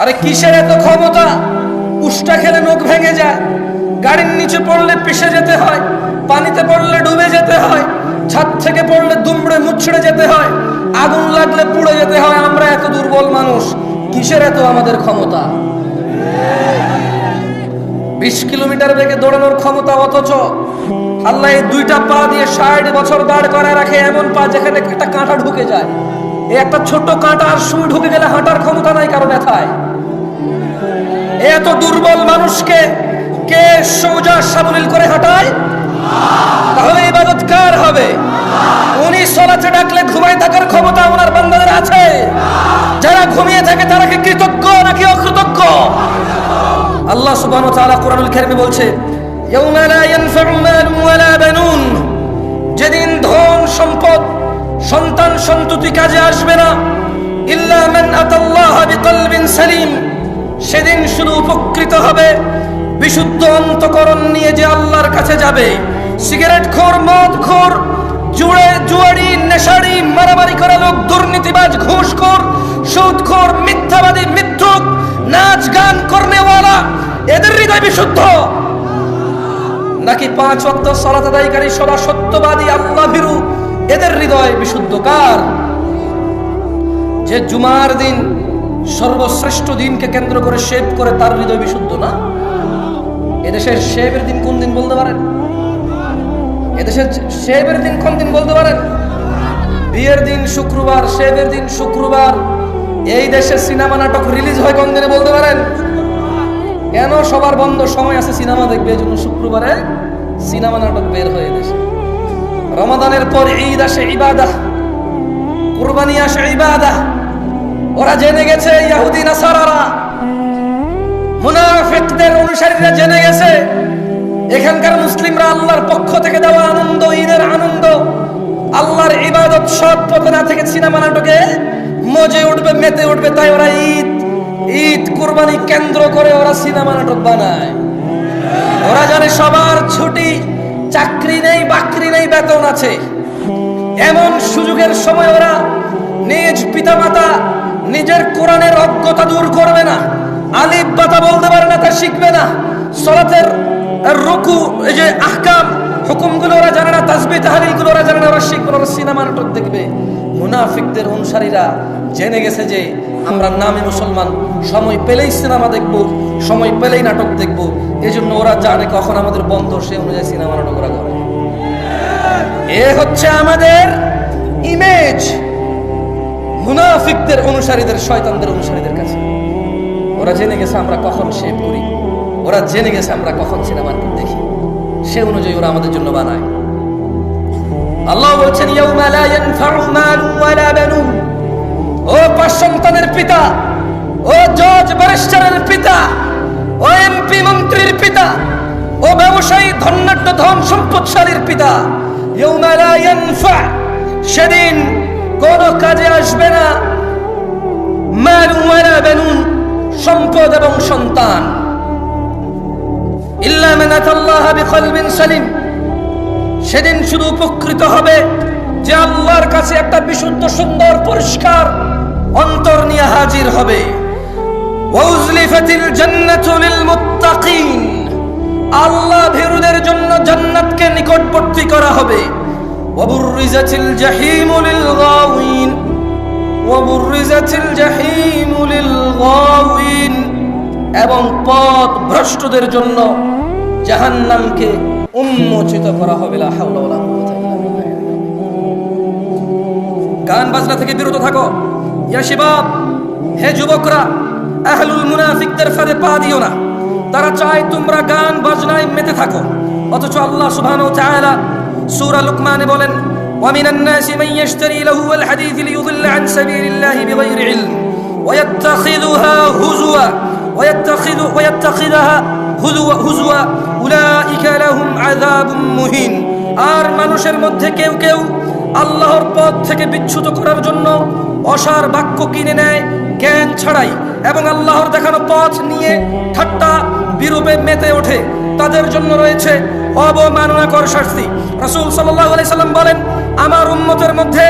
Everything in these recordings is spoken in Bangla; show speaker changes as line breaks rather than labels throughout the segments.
আরে কিসের এত ক্ষমতা? উষ্টা খেলে নখ ভেঙে যায়। গাড়ির নিচে পড়লে পিষে যেতে হয়, পানিতে পড়লে ডুবে যেতে হয়, ছাদ থেকে পড়লে দুমড়ে মুচড়ে যেতে হয়, আগুন লাগলে পুড়ে যেতে হয়, আমরা এত দুর্বল মানুষ, কিসের এত আমাদের ক্ষমতা? বিশ কিলোমিটার বেগে দৌড়ানোর ক্ষমতা অথচ আল্লাহ এই দুইটা পা দিয়ে ষাট বছর দাঁড় করায় রাখে, এমন পা যেখানে একটা কাঁটা ঢুকে যায়। একটা ছোট কাঁটা আর সুই ঢুকে গেলে হাঁটার ক্ষমতা নাই কারও ব্যথায়। এত দুর্বল মানুষকে কে সোজা সাবলীল করে হাঁটায়? তাহলে ইবাদত কার হবে। উনি সলাচে ডাকলে ঘুমাই থাকার ক্ষমতা ওনার বান্দাদের আছে। যারা ঘুমিয়ে থাকে তারা কি কৃতজ্ঞ নাকি অকৃতজ্ঞ? আল্লাহ সুবহানাহু ওয়া তাআলা কোরআনুল কারীমে বলছে, ইয়াউমা লা ইয়ানফা'ু মালুন ওয়ালা বানুন। যেদিন ধন, সম্পদ, সন্তান সন্ততি কাজে আসবে না, ইল্লা মান আতাল্লাহ বিকলবিন সালিম। সেদিন শুধু উপকৃত হবে। বিশুদ্ধ অন্তকরণ নিয়ে যে আল্লাহর কাছে যাবে। সিগারেট খোর, মদ খোর, জুড়ে জুয়ারি নেশারি মারামারি করা লোক, দুর্নীতিবাজ, ঘুষখোর, সুদখোর, মিথ্যাবাদী, মিথ্যুক, নাচ গান করনেওয়ালা, এদের হৃদয় বিশুদ্ধ। নাকি পাঁচ ওয়াক্ত সালাত আদায়কারী সদা সত্যবাদী, আল্লাহ ভীরু, এদের হৃদয় বিশুদ্ধ কার? যে জুমার দিন সর্বশ্রেষ্ঠ দিনকে কেন্দ্র করে শেভ করে তার হৃদয় বিশুদ্ধ, না? এদেশের শেভের দিন কোন দিন বলতে পারেন? এদেশের শেভের দিন কোন দিন বলতে পারেন? বিয়ের দিন শুক্রবার, শেভের দিন শুক্রবার। এই দেশে সিনেমা নাটক রিলিজ হয় কোন দিনে বলতে পারেন? কেন সবার বন্ধ সময় আছে সিনেমা দেখবে? এই জন্য শুক্রবারে সিনেমা নাটক বের হয়ে দেশে। রমাদানের পর ঈদ আসে ইবাদা। কুরবানি আসে ইবাদা। ওরা জেনে গেছে ইহুদি নাসারারা। মুনাফিকদের অনুসারীরা জেনে গেছে, এখানকার মুসলিমরা আল্লাহর পক্ষ থেকে দেওয়া আনন্দ, ঈদের আনন্দ, আল্লাহর ইবাদত সৎ পথে না থেকে সিনেমা নাটকে মজে উঠবে, মেতে উঠবে, তাই ওরা ঈদ ঈদ কুরবানি কেন্দ্র করে ওরা সিনেমা নাটক বানায়। ওরা জানে সবার ছুটি, চাকরি নেই, বাকরি নেই, বেতন আছে। এমন সুযোগের সময় ওরা নিজ পিতামাতা নিজের কোরআনের অজ্ঞতা দূর করবে না। আলিফ বাতা বলতে পারে না, তা শিখবে না। সলাতের রুকু, এই যে আহকাম, হুকুমগুলো ওরা জানে না, তাসবি তাহারিলগুলো ওরা জানে না, ওরা শিখবে ওরা সিনেমা নাটক দেখবে। মুনাফিকদের অনুসারীরা জেনে গেছে যে আমরা নামে মুসলমান, সময় পেলেই সিনেমা দেখব, সময় পেলেই নাটক দেখব। এই জন্য ওরা জানে কখন আমাদের বন্ধ, সে অনুযায়ী সিনেমা নাটক ওরা করে। এ হচ্ছে আমাদের ইমেজ মুনাফিকদের অনুসারীদের, শয়তানদের অনুসারীদের কাছে। ওরা জেনে গেছে আমরা কখন শেভ করি। ওরা জেনে গেছে আমরা কখন সিনেমা দেখি। সে অনুযায়ী ওরা আমাদের জন্য বানায়। আল্লাহ বলছেন ও পাঁচ সন্তানের পিতা, ও জজ ব্যারিস্টারের পিতা, ও এমপি মন্ত্রীর পিতা, ও ব্যবসায়ী ধন্যাঢ্য ধন সম্পদশালীর পিতা সেদিন কোন কাজে আসবে না। বানুন, সম্পদ এবং সন্তান। সেদিন শুধু উপকৃত হবে যে আল্লাহর কাছে একটা বিশুদ্ধ, সুন্দর, পরিষ্কার অন্তর নিয়ে হাজির হবে। আল্লাহ ভেরুদের জন্য জান্নাতকে নিকটবর্তী করা হবে। লিল গাওয়িন ওয়াবুররিজাতিল জাহিমু লিল গাওয়িন এবং পথ ভ্রষ্টদের জন্য জাহান্নামকে উন্মোচিত করা হবে, লা হাওলা ওয়ালা কুওয়াতা। গান বাজনা থেকে বিরত থাকো। ইয়া শিবাব, হে যুবকরা, আহলুল মুনাফিকদের ফাঁদে পা দিও না। তারা চায় তোমরা গান বাজনায় মেতে থাকো। অথচ আল্লাহ সুবহানাহু ওয়া তাআলা সূরা লুকমানে বলেন ومن الناس من يشتري له الحديث ليضل عن سبيل الله بغير علم ويتخذها هزوا ويتخذ ويتخذها هزوا هزوا أولئك لهم عذاب مهين আর মানুষের মধ্যে কেউ কেউ আল্লাহর পথ থেকে বিচ্যুত করার জন্য অসার বাক্য কিনে নেয় জ্ঞান ছাড়াই এবং আল্লাহর দেখানো পথ নিয়ে ঠাট্টা বিরূপে মেতে ওঠে তাদের জন্য রয়েছে অবমাননাকর শাস্তি। রাসূল সাল্লাল্লাহু আলাইহি সাল্লাম বলেন, আমার উম্মতের মধ্যে,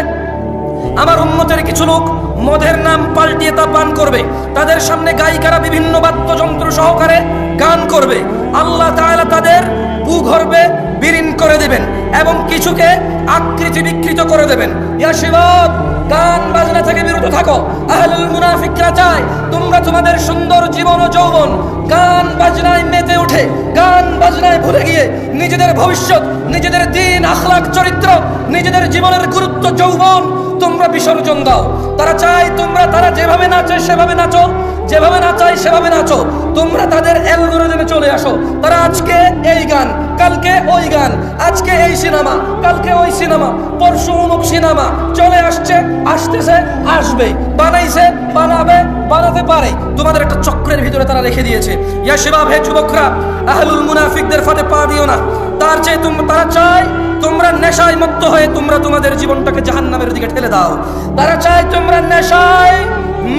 আমার উন্মতের কিছু লোক মদের নাম পাল্টিয়ে তা পান করবে। তাদের সামনে গায়িকারা বিভিন্ন বাদ্যযন্ত্র সহকারে গান করবে। আল্লাহ তাআলা তাদের ভূগর্ভে বিলীন করে দেবেন এবং কিছুকে আকৃতি বিকৃত করে দেবেন। ইয়া শিবাব, গান বাজনা থেকে বিরত থাকো। আহলুল মুনাফিকরা চায় তোমরা তোমাদের সুন্দর জীবন ও যৌবন গান বাজনায় মেতে ওঠে গান বাজনায় ভুলে গিয়ে নিজেদের ভবিষ্যৎ, নিজেদের দিন আখলাক চরিত্র, নিজেদের জীবনের গুরুত্ব, যৌবন তোমরা বিসর্জন দাও। তারা চায় তোমরা তারা যেভাবে নাচে সেভাবে নাচো। যেভাবে নাচাই সেভাবে নাচো। তোমরা তাদের অ্যালগোরিদমে চলে আসো। তারা আজকে এই গান, কালকে ওই গান, আজকে এই সিনেমা, কালকে ওই সিনেমা, পরশু অমুক সিনেমা। চলে আসছে, আসতেছে, আসবে, বানাইছে, বানাবে, বানাতে পারে। তোমাদের একটা চক্রের ভিতরে তারা রেখে দিয়েছে। ইয়া শিবাব, হে যুবকরা, আহলুল মুনাফিকদের ফাঁদে পা দিও না। তার চেয়ে তোমরা তারা চায় তোমরা নেশায় মত্ত হয়ে তোমরা তোমাদের জীবনটাকে জাহান্নামের দিকে ঠেলে দাও। তারা চায় তোমরা নেশায়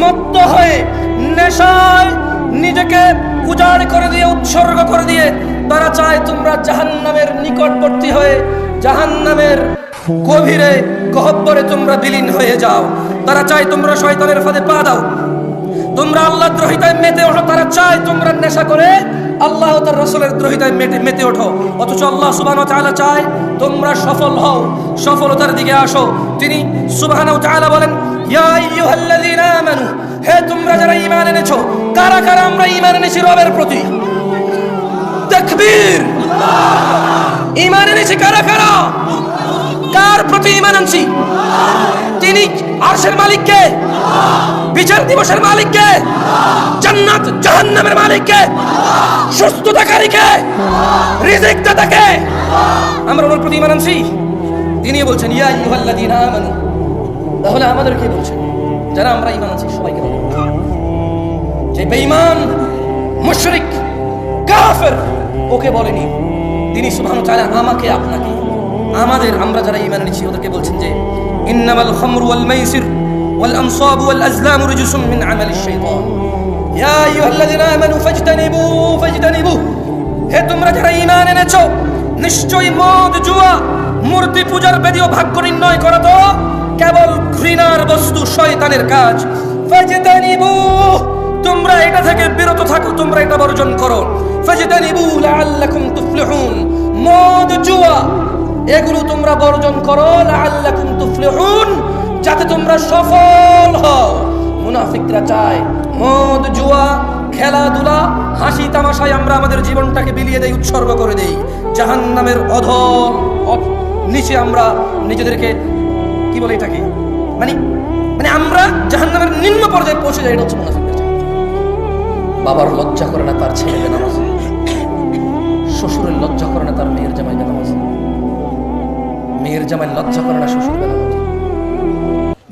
মত্ত হয়ে নেশায় নিজেকে উজাড় করে দিয়ে, উৎসর্গ করে দিয়ে তারা চায় তোমরা জাহান্নামের নিকটবর্তী হয়ে, জাহান্নামের গভীরে, গহব্বরে তোমরা বিলীন হয়ে যাও। তারা চায় তোমরা শয়তানের ফাঁদে পা দাও। তোমরা আল্লাহ দ্রোহিতায় মেতে ওঠো। তারা চায় তোমরা নেশা করে আল্লাহ তার রসুলের দ্রোহিতায় মেতে মেতে ওঠো। অথচ আল্লাহ সুবহানাহু ওয়া চায় তোমরা সফল হও, সফলতার দিকে আসো। তিনি সুবহানাহু ওয়া বলেন, ইয়া আইয়ুহাল্লাযীনা আমানু হে, তোমরা যারা ঈমান এনেছো, কারা কারা আমরা ইমান এনেছি রবের প্রতি? তাকবীর! ঈমান এনেছি কারা কারা? কার প্রতি ইমান আনছি? তিনি আরশের মালিককে, বিচার দিবসের মালিককে, জান্নাত, জাহান্নামের মালিককে, সুস্থতাকারীকে রিজিক দাতাকে আমরা ওনার প্রতি ইমান আনছি। তিনি বলছেন, ইয়া আইয়ুহাল্লাযীনা আমানু। তাহলে আমাদেরকে বলছেন যারা আমরা ইমান আনছি, সবাইকে যে বেঈমান, মুশরিক, কাফের, ওকে বলেনি। তিনি সুবহানাহু তাআলা আমাকে, আপনাকে, আমাদের, আমরা যারা ঈমান এনেছি, ওদেরকে বলছেন যে, ইন্নামাল খামরু ওয়াল মাইসির ওয়াল আনসাবু ওয়াল আজলামু রিজসুম মিন আমালিশ শাইতান। ইয়া আইয়ুহাল্লাযীনা আমানু ফাজতানিবু ফাজতানিবু। হে তোমরা যারা ঈমান এনেছো, নিশ্চয়ই মদ, জুয়া, মূর্তি পূজার বেদীয় ভাগ্য নির্ণয় করা তো কেবল ঘৃণার বস্তু, শয়তানের কাজ। ফাজতানিবু। তোমরা এটা থেকে বিরত থাকো, তোমরা এটা বর্জন করো। মদ, জুয়া, এগুলো তোমরা বর্জন করো, লাআল্লাকুম তুফলিহুন, যাতে তোমরা সফল হও। মুনাফিকরা চায় মদ, জুয়া, খেলাধুলা, হাসি তামাশায় আমরা আমাদের জীবনটাকে বিলিয়ে দেই, উৎসর্গ করে দেই। জাহান্নামের অধ- নিচে আমরা নিজেদেরকে কি বলে এটাকে? মানে মানে আমরা জাহান্নামের নিম্ন পর্যায়ে পৌঁছে যাই, এটা হচ্ছে মুনাফিকদের চাল। বাবার লজ্জা করে না তার ছেলে বেনামাজ শ্বশুরের লজ্জা করে না তার মেয়ের জামাই বেনামাজ মেয়ের জামাই লজ্জা করে না শ্বশুর বেনামাজ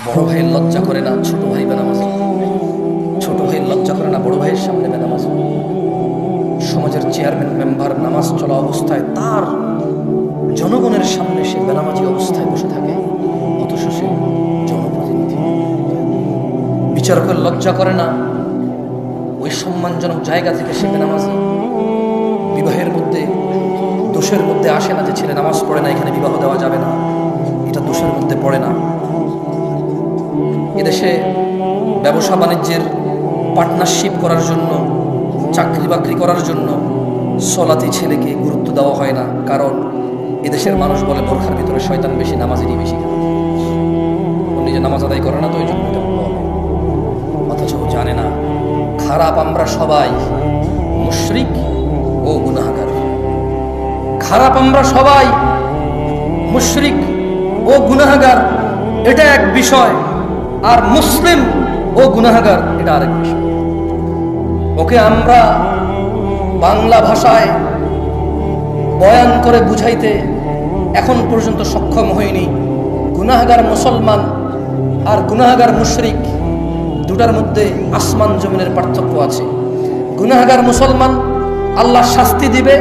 বড় ভাইয়ের লজ্জা করে না ছোট ভাই বেনামাজ ছোট ভাইয়ের লজ্জা করে না বড় ভাইয়ের সামনে বেনামাজ সমাজের চেয়ারম্যান মেম্বার নামাজ চলা অবস্থায় তার জনগণের সামনে সে বেনামাজি অবস্থায় বসে থাকে, অথচ সে জনপ্রতিনিধি। বিচারকের লজ্জা করে না ওই সম্মানজনক জায়গা থেকে সে নামাজ বিবাহের মধ্যে, দোষের মধ্যে আসে না যে ছেলে নামাজ পড়ে না, এখানে বিবাহ দেওয়া যাবে না। এটা দোষের মধ্যে পড়ে না। এদেশে ব্যবসা বাণিজ্যের পার্টনারশিপ করার জন্য চাকরি বাকরি করার জন্য সলাতি ছেলেকে গুরুত্ব দেওয়া হয় না। কারণ এদেশের মানুষ বলে, বোরখার ভিতরে শয়তান বেশি, নামাজেরই বেশি নিজে নামাজ আদায় করে না, তো ওই জন্য অথচ জানে না খারাপ আমরা সবাই, মুশরিক ও গুনাহগার। খারাপ আমরা সবাই, মুশরিক ও গুনাহগার, এটা এক বিষয়। আর মুসলিম ও গুনাহগার, এটা আরেক বিষয়। ওকে আমরা বাংলা ভাষায় বয়ান করে বুঝাইতে এখন পর্যন্ত সক্ষম হইনি। গুনাহগার মুসলমান আর গুনাহগার মুশরিক দুটার মধ্যে আসমান জমিনের পার্থক্য আছে। গুনাহগার মুসলমান আল্লাহ শাস্তি দিবে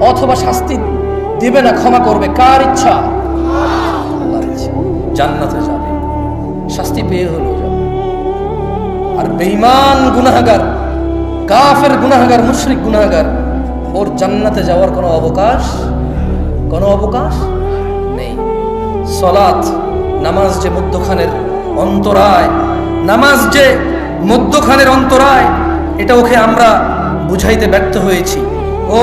অথবা শাস্তি দিবে না, ক্ষমা করবে। কার ইচ্ছা? জান্নাতে যাবে। শাস্তি পেয়ে হলেও যাবে। আর বেঈমান গুনাহগার, কাফের গুনাহগার, মুশরিক গুনাহগার, ওর জান্নাতে যাওয়ার কোনো অবকাশ কোনো অবকাশ নেই। সলাৎ, নামাজ যে মধ্যখানের অন্তরায় নামাজ যে মধ্যখানের অন্তরায়, এটা ওকে আমরা বুঝাইতে ব্যর্থ হয়েছি। ও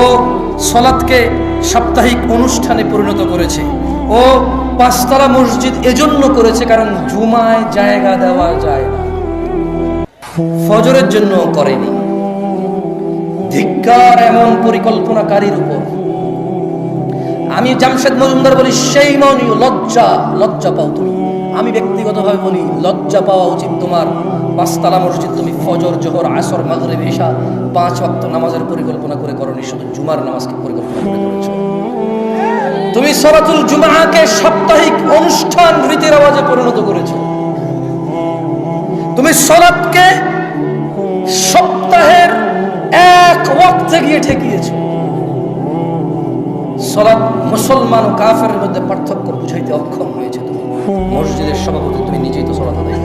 সলাৎকে সাপ্তাহিক অনুষ্ঠানে পরিণত করেছে। ও পাঁচতলা মসজিদ এজন্য করেছে কারণ জুমায় জায়গা দেওয়া যায় না। ফজরের জন্য করেনি। ধিক্কার এমন পরিকল্পনাকারীর উপর। আমি জামশেদ মজুমদার বলি, সেই মনি লজ্জা লজ্জা পাও তুমি। আমি ব্যক্তিগতভাবে বলি, লজ্জা পাওয়া উচিত তোমার। পাঁচতলা মসজিদ, তুমি ফজর, জোহর, আসর মাগরে এশা, পাঁচ ওয়াক্ত নামাজের পরিকল্পনা করে করনি শুধু জুমার নামাজকে পরিকল্পনা করে করেছ। তুমি সরাতুল জুমাকে সাপ্তাহিক অনুষ্ঠান রীতির আওয়াজে পরিণত করেছ। তুমি সলাৎকে সপ্তাহের এক ওয়াক্তে গিয়ে ঠেকিয়েছো। সলাৎ মুসলমান কাফের মধ্যে পার্থক্য বুঝাইতে অক্ষম হয়েছে মসজিদের সভাপতি, তুমি নিজেই তো সলাৎ আদায়।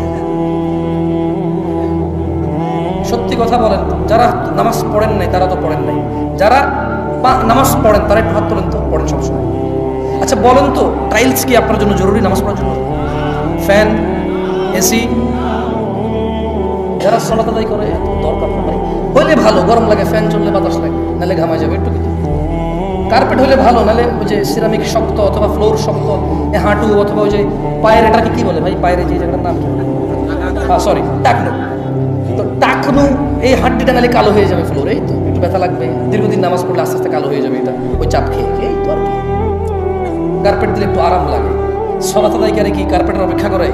সত্যি কথা বলেন, যারা নামাজ পড়েন নাই, তারা তো পড়েন নাই। যারা নামাজ পড়েন, তারা একটু হাত তোলেন তো, পড়েন সবসময়। আচ্ছা বলেন তো টাইলস কি আপনার জন্য জরুরি নামাজ পড়ার জন্য? Fan, AC? যারা সলাত আদায় করে দরকার হইলে ভালো, গরম লাগে, ফ্যান চললে বাতাস লাগে, নাহলে ঘামায় যাবে, একটু কার্পেট হলে ভালো, নালে ওই যে সিরামিক শক্ত অথবা ফ্লোর শক্ত হাঁটু অথবা ওই যে পায়ের, এটাকে কি বলে ভাই? পায়ের যে জায়গাটার নাম? হ্যাঁ সরি টাকনু। তো টাকনু, এই হাড্ডিটা নালে কালো হয়ে যাবে ফ্লোরে এই তো, একটু ব্যথা লাগবে। দীর্ঘদিন নামাজ পড়লে আস্তে আস্তে কালো হয়ে যাবে এটা। ওই চাপ খেয়ে এই তো আর কি। কার্পেট দিলে একটু আরাম লাগে। সলাত আদায়কারী কি কার্পেটের অপেক্ষা করে?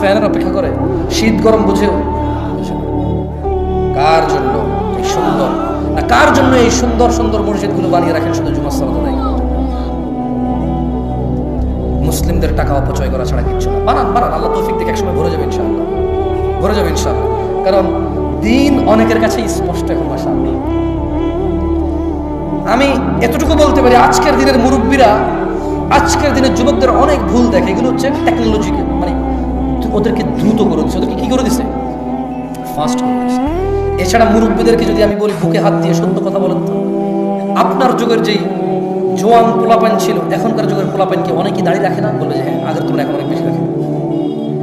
ফ্যানের অপেক্ষা করে? শীত গরম বুঝেও? বুঝে কার জন্য? সুন্দর। কার জন্য এই সুন্দর সুন্দর মসজিদগুলো বানিয়ে রাখেন শুধু জুমার সালাত আদায়? মুসলিমদের টাকা অপচয় করা ছাড়া কিচ্ছু না। বানান বানান, আল্লাহ তৌফিক দেখে একসময় ভরে যাবে ইনশাআল্লাহ। ভরে যাবে ইনশাআল্লাহ। কারণ দিন অনেকের কাছে স্পষ্ট এখন ভাষা। আমি এতটুকু বলতে পারি, আজকের দিনের মুরব্বীরা, আজকের দিনের যুবকদের অনেক ভুল দেখে। এগুলো হচ্ছে টেকনোলজিকে মানে ওদেরকে দ্রুত করে দিচ্ছে। ওদেরকে কি করে দিছে? ফাস্ট করে দিছে। এছাড়া মুরব্বীদেরকে যদি আমি বলি, বুকে হাত দিয়ে সত্য কথা বলেন তো। আপনার যুগের যেই জোয়ান পোলাপান ছিল, এখনকার যুগের পোলাপান কি অনেকেই দাঁড়িয়ে রাখে না? বলবে যে হ্যাঁ আগের তোমরা এখন অনেক বেশি রাখে।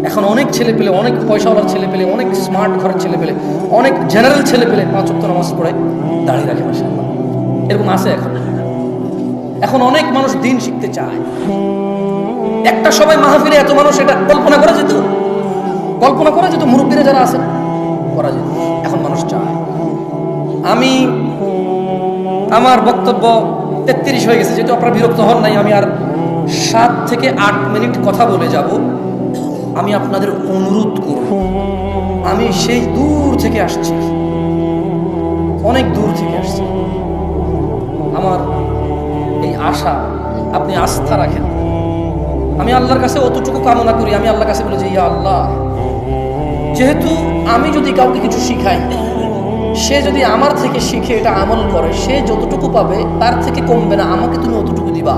এখন অনেক ছেলে পেলে, অনেক পয়সাওয়ালার ছেলে পেলে, অনেক স্মার্ট ঘরের ছেলে পেলে, অনেক জেনারেল ছেলে পেলে পাঁচ অক্ট নামাজ পড়ে দাঁড়িয়ে রাখে মাসে এরকম আছে এখন। এখন অনেক মানুষ দিন শিখতে চায়। একটা সময় মাহফিলে এত মানুষ এটা কল্পনা করা যেত। কল্পনা করা যেত, মুরব্বীরা যারা আছেন করা যেত। আমি আমার বক্তব্য তেত্রিশ হয়ে গেছে, যেহেতু আপনারা বিরক্ত হন নাই, আমি আর সাত থেকে আট মিনিট কথা বলে যাব। আমি আপনাদের অনুরোধ করব। আমি সেই দূর থেকে আসছি। অনেক দূর থেকে আসছি। আমার এই আশা, আপনি আস্থা রাখেন। আমি আল্লাহর কাছে অতটুকু কামনা করি। আমি আল্লাহর কাছে বলি যে, ইয়া আল্লাহ, যেহেতু আমি যদি কাউকে কিছু শিখাই সে যদি আমার থেকে শিখে এটা আমল করে, সে যতটুকু পাবে, তার থেকে কমবে না, আমাকে তুমি অতটুকু দিবা।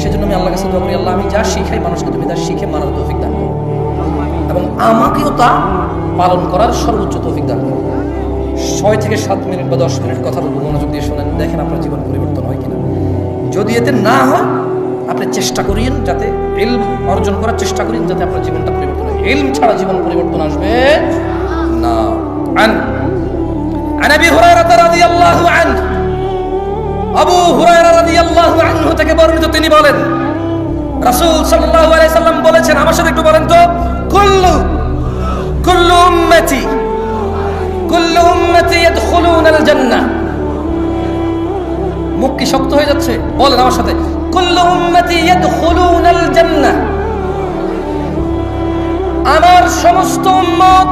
সেজন্য আমি আল্লাহ কাছে দোয়া করি, আল্লাহ, আমি যা শিখাই মানুষকে তুমি তা শিখে মানার তৌফিক দান করো। এবং আমাকেও তা পালন করার সর্বোচ্চ তৌফিক দান করো। ছয় থেকে সাত মিনিট বা দশ মিনিট কথা বলব মনোযোগ দিয়ে শোনেন, দেখেন আপনার জীবন পরিবর্তন হয় কিনা। যদি এতে না হয়, আপনি চেষ্টা করিয়েন যাতে এলম অর্জন করার চেষ্টা করেন যাতে আপনার জীবনটা পরিবর্তন হয়। এলম ছাড়া জীবন পরিবর্তন আসবে না। আন عن ابي هريره رضي الله عنه আবু হুরায়রা রাদিয়াল্লাহু আনহু থেকে বর্ণিত তিনি বলেন রাসূল সাল্লাল্লাহু আলাইহি সাল্লাম বলেছেন আমার সাথে একটু বলেন তো কুল্লু কুল্লু উম্মতি কুল্লু উম্মতি ইয়াদখুলুনা আল জান্নাহ মুখ কি শক্ত হয়ে যাচ্ছে বলেন আমার সাথে কুল্লু উম্মতি ইয়াদখুলুনা আল জান্নাহ আমার সমস্ত উম্মত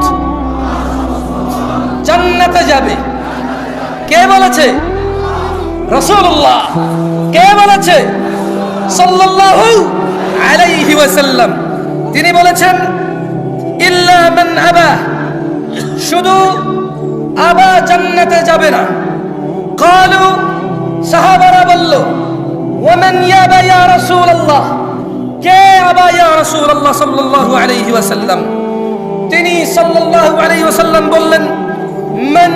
জান্নাতে যাবে। কে বলেছে? রাসূলুল্লাহ। কে বলেছে? সাল্লাল্লাহু আলাইহি ওয়াসাল্লাম। তিনি বলেছেন, ইল্লা আবা। শুধু আবা জান্নাতে যাবে না। কালু সাহাবারা বলল ওমান ইয়াবা ইয়া কে আবা ইয়া রাসূলুল্লাহ সাল্লাল্লাহু আলাইহি ওয়াসাল্লাম? তিনি সাল্লাল্লাহু আলাইহি ওয়াসাল্লাম বললেন মান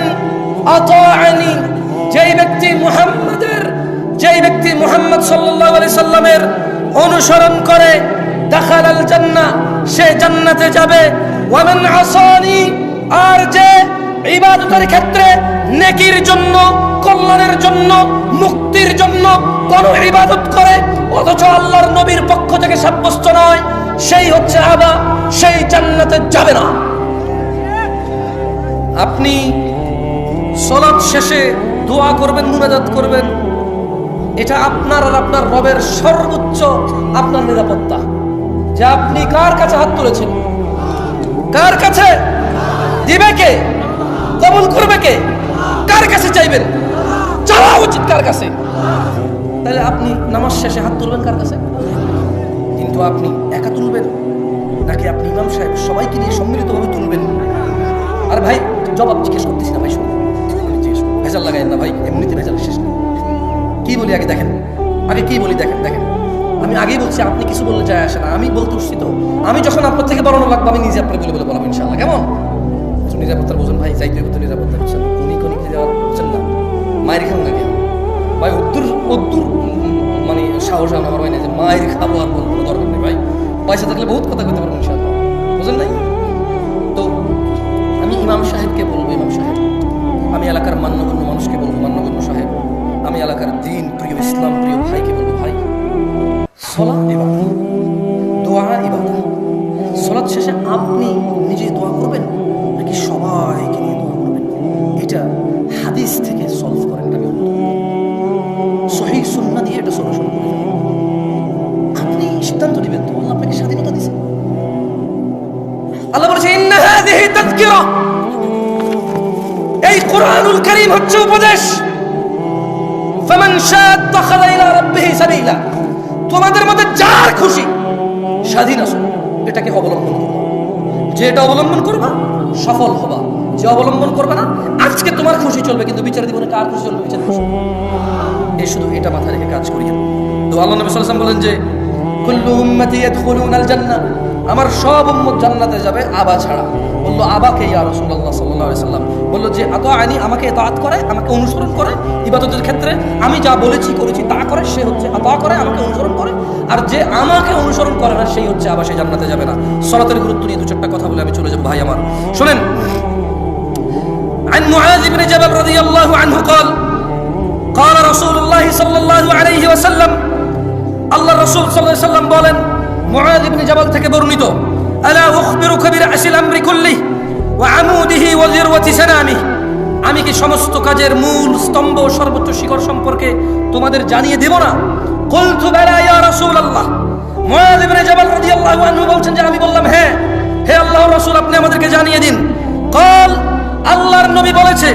আতাআনি, যেই ব্যক্তি মুহাম্মাদের, যেই ব্যক্তি মুহাম্মদ সাল্লাল্লাহু আলাইহি সাল্লামের অনুসরণ করে, দাখালাল জান্নাহ, সে জান্নাতে যাবে। ওয়ামান আসানি, আর যে ইবাদতের ক্ষেত্রে নেকির জন্য, কল্যাণের জন্য, মুক্তির জন্য কোন ইবাদত করে, অথচ আল্লাহর নবীর পক্ষ থেকে সাব্যস্ত নয়, সেই হচ্ছে আবা, সেই জান্নাতে যাবে না। আপনি সলাৎ শেষে দোয়া করবেন, মুনাজাত করবেন। এটা আপনার আর আপনার রবের সর্বোচ্চ আপনার নিরাপত্তা। যে আপনি কার কাছে হাত তুলেছেন? কার কাছে? দিবে কে? কবুল করবে কে? কার কাছে চাইবেন? চাওয়া উচিত কার কাছে? তাহলে আপনি নামাজ শেষে হাত তুলবেন কার কাছে? কিন্তু আপনি একা তুলবেন? নাকি আপনি ইমাম সাহেব সবাইকে নিয়ে সম্মিলিতভাবে তুলবেন? আর ভাই জবাব জিজ্ঞেস করতেছি না ভাই, শুনুন। জিজ্ঞেস ভেজাল লাগাই না, ভাই, এমনিতে ভেজাল, শেষ না। কি বলি আগে, দেখেন। আগে কি বলি, দেখেন দেখেন। আমি আগেই বলছি, আপনি কিছু বললে যায় আসে না। আমি বলতে উঠছি তো আমি যখন আপনার থেকে বলানো লাগবে আমি নিজে আপনার বলে বলে বলাবো ইনশাল্লাহ কেমন? নিরাপত্তার বোঝেন, ভাই, যাইতে হবে তো নিরাপত্তা বুঝছেন। উনি কোনি কি দেওয়ার বুঝছেন না। মায়ের খান কেন ভাই উদ্দুর অদ্দুর মানে সাহস আমার হয় না যে মায়ের খাব আর বলব, কোনো দরকার নেই, ভাই। পয়সা থাকলে বহুত কথা কইতে পারব ইনশাল্লাহ বুঝেন নাই? তো আমি ইমাম সাহেবকে এলাকার মান্যগণ্য মানুষকে বলব মান্যগণ্য সাহেব, আমি এলাকার দিন, প্রিয় ইসলাম, প্রিয় ভাইকে বলব, ভাই। সলা তোমাদের মধ্যে যার খুশি, স্বাধীন আছো। এটাকে অবলম্বন করো। যে এটা অবলম্বন করবা, সফল হবা। যে অবলম্বন করবে না, আজকে তোমার খুশি চলবে, কিন্তু বিচার দিবনে কার খুশি চলবে, বিচার এই শুধু এটা মাথায় রেখে কাজ করি। তো আল্লাহ নবী বলেন যে, কুল্লু উম্মতি ইয়াদখুলুনাল জান্নাহ। আমার সব উম্মত জান্নাতে যাবে আবা ছাড়া বললো আবাকে ইয়া রাসূলুল্লাহ সাল্লাল্লাহু আলাইহি সাল্লাম বললো যে আতা আনি আমাকে ইতাআত করে আমাকে অনুসরণ করে ইবাদতের ক্ষেত্রে আমি যা বলেছি করেছি তা করে সে হচ্ছে আতা করে আমাকে অনুসরণ করে আর যে আমাকে অনুসরণ করে না সেই হচ্ছে আবার সে জান্নাতে যাবে না সলাতের গুরুত্ব নিয়ে দু চারটা কথা বলে আমি চলে যাব ভাই আমার শুনেন عن معاذ بن جبل رضي الله عنه قال قال رسول الله صلى الله عليه وسلم আল্লাহ রসুল সাল্লাল্লাহু আলাইহি সাল্লাম বলেন মুআদ ইবনে জাবাল থেকে বর্ণিত, আলা উখবিরুকা বিরাসিল আমরি কুল্লি ওয়া আমুদিহি ওয়া জিরওয়াতি সানামি আমি কি সমস্ত কাজের মূল স্তম্ভ সর্বোচ্চ শিখর সম্পর্কে তোমাদের জানিয়ে দেব না? কুলতু বালা ইয়া রাসূলুল্লাহ মুআদ ইবনে জাবাল রাদিয়াল্লাহু আনহু বলছেন যে, আমি বললাম হ্যাঁ হে আল্লাহর রাসূল, আপনি আমাদেরকে জানিয়ে দিন। কল আল্লাহর নবী বলেছে,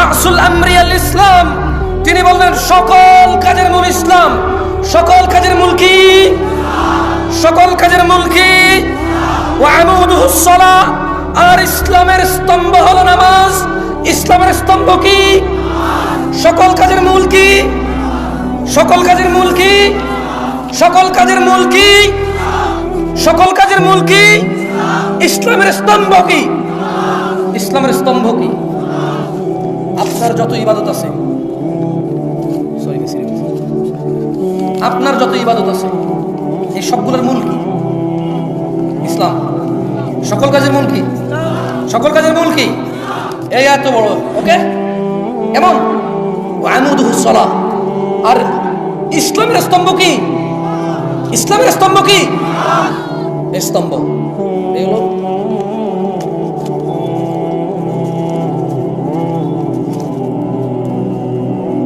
রাসূল আমরি আল ইসলাম তিনি বললেন, সকল কাজের মূল ইসলাম, সকল কাজের মূল কি? সকল কাজের মূল কি আর ইসলামের স্তম্ভ হল নামাজ। ইসলামের স্তম্ভ কি? সকল কাজের মূল কি? সকল কাজের মূল কি? সকল কাজের মূল কি? সকল কাজের মূল কি? ইসলামের স্তম্ভ কি? ইসলামের স্তম্ভ কি? আপনার যত ইবাদত আছে। আপনার যত ইবাদত আছে। এই সবগুলোর মূল কি? ইসলাম। সকল কাজের মূল কি? সকল কাজের মূল কি? এই এত বড়, ওকে? সলা আর ইসলামের স্তম্ভ কি? ইসলামের স্তম্ভ কি? স্তম্ভ।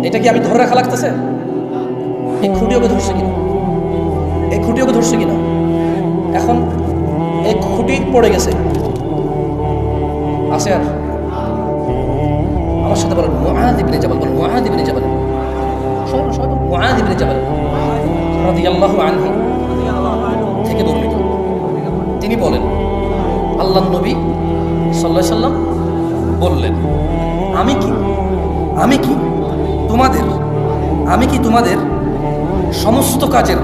এটা কি আমি ধরে রাখা লাগতেছে? এই খুঁটি ওকে ধরছে কিনা? খুঁটি কিনা? এখন এই খুঁটি পড়ে গেছে। আছে আর? আমার সাথে বলেন মুআদ ইবনে জাবাল বলেন মুআদ ইবনে জাবাল। সবাই সবাই আনহু থেকে বর্ণিত তিনি বলেন আল্লাহ নবী আলাইহি সাল্লাম বললেন, আমি কি? আমি কি তোমাদের, আমি কি তোমাদের সমস্ত কাজের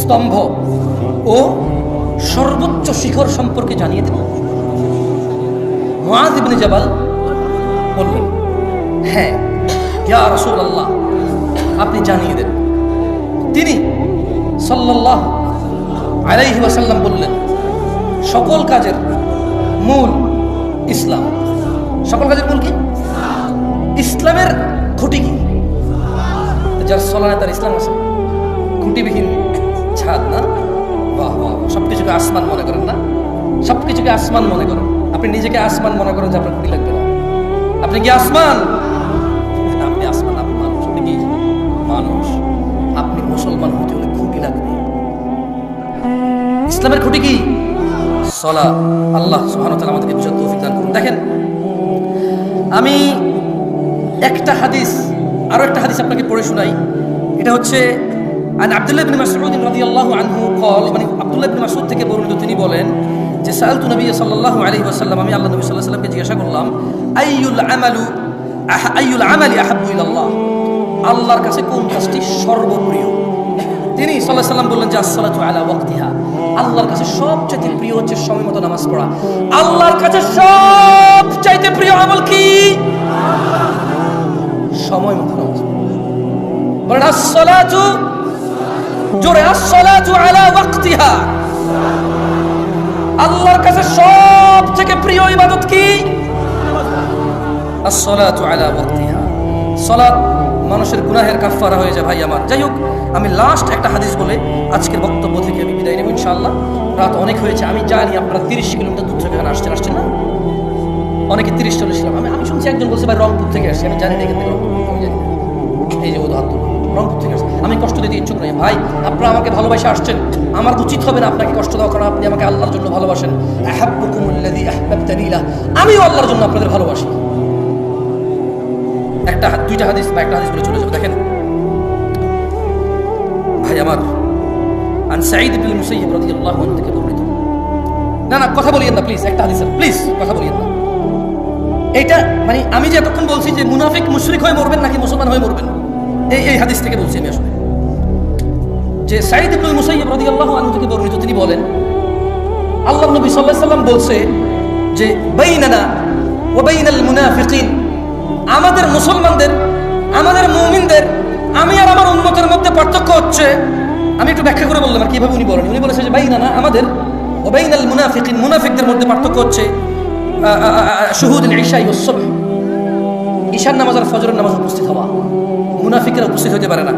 স্তম্ভ ও সর্বোচ্চ শিখর সম্পর্কে জানিয়ে দেব। মুআজ ইবনে জাবাল বললেন হ্যাঁ ইয়া রাসূলুল্লাহ, আপনি জানিয়ে দেন। তিনি সাল্লাল্লাহু আলাইহি ওয়াসাল্লাম বললেন, সকল কাজের মূল ইসলাম। সকল কাজের মূল কি? ইসলামের খুঁটি কি? যার সলানে তার ইসলাম আছে। খুঁটিবিহীন ছাদ না? বাহ বাহ সব কিছুকে আসমান মনে করেন না? সব কিছুকে আসমান মনে করেন। আপনি নিজেকে আসমান মনে করেন যে আপনার খুঁটি লাগবে না? আপনি কি আসমান? আপনি আসমান, আপনি মানুষ, আপনি কি মানুষ? আপনি মুসলমান হতে হলে খুঁটি লাগবে। ইসলামের খুঁটি কি? সলা আল্লাহ তাআলা আমাদেরকে তৌফিক দান করুন। দেখেন, আমি একটা হাদিস, আরও একটা হাদিস আপনাকে পড়ে শোনাই। এটা হচ্ছে আর আবদুল্লাহ ইবনে মাসউদ রাদিয়াল্লাহু আনহু কল মানে আবদুল্লাহ ইবনে মাসউদ থেকে বর্ণিত তিনি বলেন যে সালতু নবী সাল্লাল্লাহু আলাইহি ওয়াসাল্লাম আমি আল্লাহ নবী সাল্লাল্লাহু আলাইহি জিজ্ঞাসা করলাম, আইয়ুল আমালু আইয়ুল আমালি আহাব্বু ইলাল্লাহ? আল্লাহর কাছে কোন কাজটি সর্বপ্রিয়? তিনি সাল্লাহ সাল্লাম বললেন যে, আসসালাতু আলা ওয়াক্তিহা। আল্লাহর কাছে সবচাইতে প্রিয় হচ্ছে সময় মতো নামাজ পড়া। আল্লাহর কাছে সবচাইতে প্রিয় আমল কি? সময় মতো নামাজ পড়া। বলেন, আসসালাতু জোরে, আসসালাতু আলা ওয়াক্তিহা। আল্লাহর কাছে সব থেকে প্রিয় ইবাদত কি? আসসালাতু আলা ওয়াক্তিহা। সালাত মানুষের গুনাহের কাফফারা হয়ে যায়, ভাই আমার, যাই হোক, আমি লাস্ট একটা হাদিস বলে আজকের বক্তব্য থেকে আমি বিদায় নেব ইনশাআল্লাহ। রাত অনেক হয়েছে, আমি জানি আপনারা তিরিশ কিলোমিটার দূর থেকে এখানে আসছেন আসছেন না? অনেকে তিরিশ চল্লিশ আমি আমি শুনছি একজন বলছে, ভাই রংপুর থেকে আসছি, আমি জানি না এখান থেকে রংপুর। এই যে উদাহরণ রংপুর থেকে আসছে আমি কষ্ট দিতে ইচ্ছুক নই। ভাই, আপনারা আমাকে ভালোবাসে আসছেন। আমার উচিত হবে না আপনাকে কষ্ট দেওয়া, কারণ আপনি আমাকে আল্লাহর জন্য ভালোবাসেন। আমিও আল্লাহর জন্য আপনাদের ভালোবাসি। একটা হাত দুইটা হাদিস বা একটা হাদিস বলে চলে যাব। দেখেন। ভাই, আমার আন সাঈদ ইবনে মুসাইয়িব রাদিয়াল্লাহু আনহু থেকে বর্ণিত। না না, কথা বলিয়েন না প্লিজ একটা হাদিস প্লিজ কথা বলিয়েন না। এইটা মানে আমি যে এতক্ষণ বলছি যে মুনাফিক মুশরিক হয়ে মরবেন নাকি মুসলমান হয়ে মরবেন? এই এই হাদিস থেকে বলছি আমি আসলে। যে সাঈদ ইবনে মুসাইয়িব রাদিয়াল্লাহু আনহু থেকে বর্ণিত, তিনি বলেন, আল্লাহ নবী সাল্লাল্লাহু সাল্লাম বলছে যে, বাইনানা ওয়া বাইনাল মুনাফিকিন, আমাদের মুসলমানদের, আমাদের মুমিনদের, আমি আর আমার উন্মতের মধ্যে পার্থক্য হচ্ছে। আমি একটু ব্যাখ্যা করে বললাম আর কীভাবে উনি বলেন। উনি বলেছে যে, বাইনানা, আমাদের ও বাইনাল মুনাফিকিন, মুনাফিকদের মধ্যে পার্থক্য হচ্ছে শুহুদুল ইশাই ওয়াস সুবহ ঈশান নামাজ আর ফজরের নামাজ উপস্থিত হওয়া। মুনাফিকরা উপস্থিত হতে পারে না।